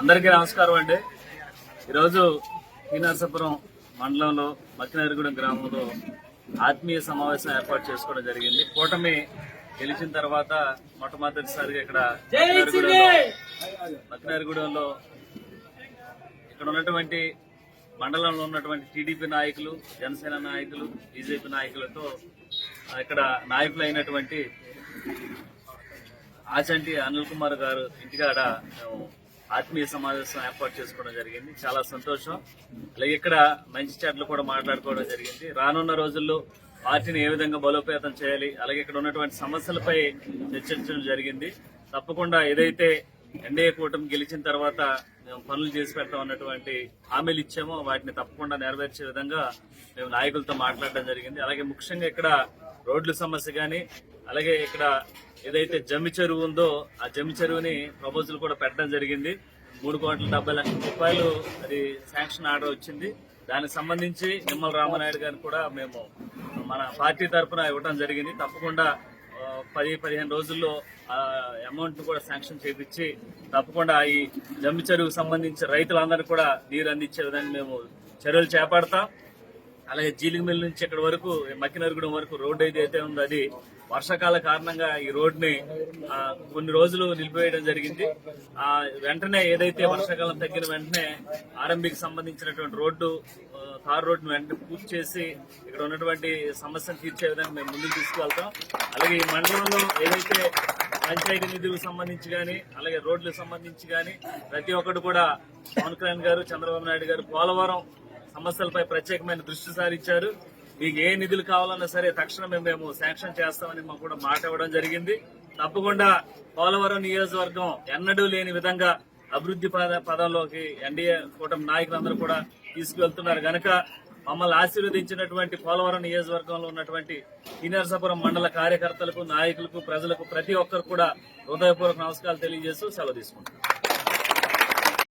అందరికీ నమస్కారం అండి. ఈరోజు శ్రీనరసాపురం మండలంలో మక్కినరిగూడెం గ్రామంలో ఆత్మీయ సమావేశం ఏర్పాటు చేసుకోవడం జరిగింది. కూటమి గెలిచిన తర్వాత మొట్టమొదటిసారిగా ఇక్కడ మక్కినరిగూడెంలో ఇక్కడ ఉన్నటువంటి మండలంలో ఉన్నటువంటి టీడీపీ నాయకులు జనసేన నాయకులు బీజేపీ నాయకులతో ఇక్కడ నాయకులు అయినటువంటి ఆచంటి అనిల్ కుమార్ గారు ఇంటికాడ మేము ఆత్మీయ సమావేశం ఏర్పాటు చేసుకోవడం జరిగింది. చాలా సంతోషం. అలాగే ఇక్కడ మంచి చాట్లు కూడా మాట్లాడుకోవడం జరిగింది. రానున్న రోజుల్లో పార్టీని ఏ విధంగా బలోపేతం చేయాలి అలాగే ఇక్కడ ఉన్నటువంటి సమస్యలపై చర్చించడం జరిగింది. తప్పకుండా ఏదైతే ఎన్డీఏ కూటమి గెలిచిన తర్వాత మేము పనులు చేసి పెడతాం అన్నటువంటి హామీలు ఇచ్చామో వాటిని తప్పకుండా నెరవేర్చే విధంగా మేము నాయకులతో మాట్లాడడం జరిగింది. అలాగే ముఖ్యంగా ఇక్కడ రోడ్ల సమస్య కానీ అలాగే ఇక్కడ ఏదైతే జమ్మి చెరువు ఉందో ఆ జమ్మి చెరువుని ప్రపోజల్ కూడా పెట్టడం జరిగింది. మూడు కోట్ల డెబ్బై లక్షల రూపాయలు అది శాంక్షన్ ఆర్డర్ వచ్చింది. దానికి సంబంధించి నిమ్మల రామనాయుడు గారిని కూడా మేము మన పార్టీ తరఫున ఇవ్వడం జరిగింది. తప్పకుండా పది పదిహేను రోజుల్లో ఆ అమౌంట్ కూడా శాంక్షన్ చేపించి తప్పకుండా ఈ జమ్మి చెరువుకు సంబంధించి రైతులందరికీ కూడా నీరు అందించే విధంగా మేము చర్యలు చేపడతాం. అలాగే జీలిగిమిల్ నుంచి ఇక్కడ వరకు మక్కినరుగుడం వరకు రోడ్డు ఏదైతే ఉందో అది వర్షాకాల కారణంగా ఈ రోడ్ని కొన్ని రోజులు నిలిపివేయడం జరిగింది. ఆ వెంటనే ఏదైతే వర్షాకాలం తగ్గిన వెంటనే ఆర్ఎంబికి సంబంధించినటువంటి రోడ్డు కార్ తార్ వెంటనే పూర్తి చేసి ఇక్కడ ఉన్నటువంటి సమస్యను తీర్చే విధంగా మేము ముందుకు తీసుకువెళ్తాం. అలాగే ఈ మండలంలో ఏదైతే పంచాయతీ నిధులకు సంబంధించి కానీ అలాగే రోడ్లకు సంబంధించి కానీ ప్రతి ఒక్కటి కూడా పవన్ కళ్యాణ్ గారు చంద్రబాబు నాయుడు గారు పోలవరం సమస్యలపై ప్రత్యేకమైన దృష్టి సారించారు. మీకు ఏ నిధులు కావాలన్నా సరే తక్షణమే మేము శాంక్షన్ చేస్తామని మాకు కూడా మాట ఇవ్వడం జరిగింది. తప్పకుండా పోలవరం నియోజకవర్గం ఎన్నడూ లేని విధంగా అభివృద్ధి పద పదంలోకి ఎన్డీఏ కూటమి నాయకులందరూ కూడా తీసుకువెళ్తున్నారు. గనక మమ్మల్ని ఆశీర్వదించినటువంటి పోలవరం నియోజకవర్గంలో ఉన్నటువంటి కినరసపురం మండల కార్యకర్తలకు నాయకులకు ప్రజలకు ప్రతి ఒక్కరు కూడా హృదయపూర్వక నమస్కారాలు తెలియజేస్తూ సెలవు తీసుకుంటున్నారు